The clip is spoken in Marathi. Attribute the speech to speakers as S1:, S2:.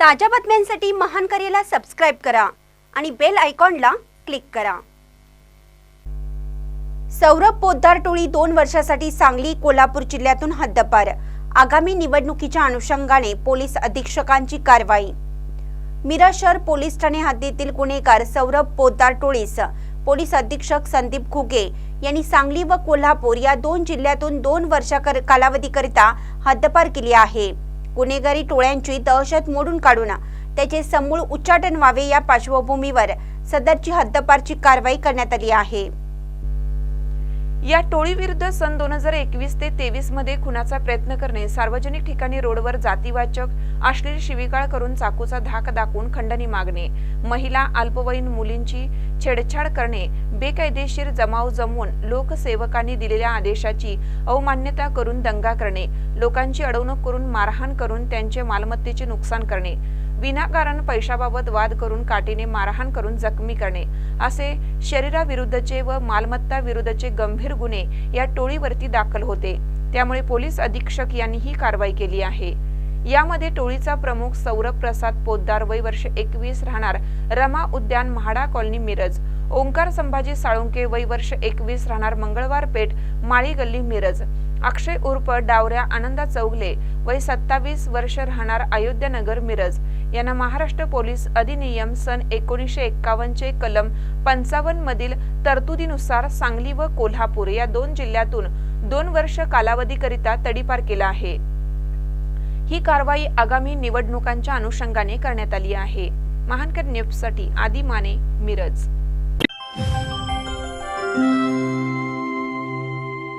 S1: ताज्या बातम्यांसाठी महान करेला सबस्क्राईब करा आणि बेल आयकॉनला क्लिक करा. सौरभ पोद्दार टोळी दोन वर्षासाठी सांगली कोल्हापूर जिल्ह्यातून हद्दपार. आगामी निवडणुकीच्या अनुषंगाने पोलीस अधीक्षकांची कारवाई. मिरज शहर पोलीस ठाणे हद्दीतील गुन्हेगार सौरभ पोद्दार टोळीस. पोलीस अधीक्षक संदीप खुगे यांनी सांगली व कोल्हापूर या दोन जिल्ह्यातून दोन वर्षा कर- कालावधीकरिता हद्दपार केली आहे. गुन्हेगारी टोळ्यांची दहशत मोडून काढून त्याचे समूळ उच्चाटन व्हावे या पार्श्वभूमीवर सदरची हद्दपारची कारवाई करण्यात आली आहे.
S2: या टोळीविरुद्ध सन दोन हजार एकवीस ते तेवीसमध्ये खुनाचा प्रयत्न करणे सार्वजनिक ठिकाणी रोडवर जातीवाचक अश्लील शिवीगाळ करून चाकूचा धाक दाखवून खंडणी मागणे महिला अल्पवयीन मुलींची छेडछाड करणे बेकायदेशीर जमाव जमवून लोकसेवकांनी दिलेल्या आदेशाची अवमान्यता करून दंगा करणे लोकांची अडवणूक करून मारहाण करून त्यांचे मालमत्तेचे नुकसान करणे विनाकारण पैशाबाबत वाद करून काठीने मारहाण करून जखमी करणे असे शरीराविरुद्धचे व मालमत्ता विरुद्धचे गंभीर गुन्हे या टोळीवरती दाखल होते. त्यामुळे पोलीस अधीक्षक यांनी ही कारवाई केली आहे. यामध्ये टोळीचा प्रमुख सौरभ प्रसाद पोद्दार वय वर्ष एकवीस राहणार रमा उद्यान म्हाडा कॉलनी मिरज ओंकार संभाजी साळुंके वय वर्ष एकवीस राहणार मंगळवार पेठ माळी गल्ली मिरज. अक्षय उर्फ डावऱ्या आनंदा चौगले वय सत्तावीस वर्ष राहणार अयोध्यानगर मिरज. यांना महाराष्ट्र पोलीस अधिनियम सन एकोणीसशे एक्कावन्नचे कलम पंचावन्न मधील तरतुदीनुसार सांगली व कोल्हापूर या दोन जिल्ह्यातून दोन वर्ष कालावधीकरिता तडीपार केला आहे. ही कारवाई आगामी निवडणुकांच्या अनुषंगाने करण्यात आली आहे. महानकर न्यूजसाठी आदी माने मिरज.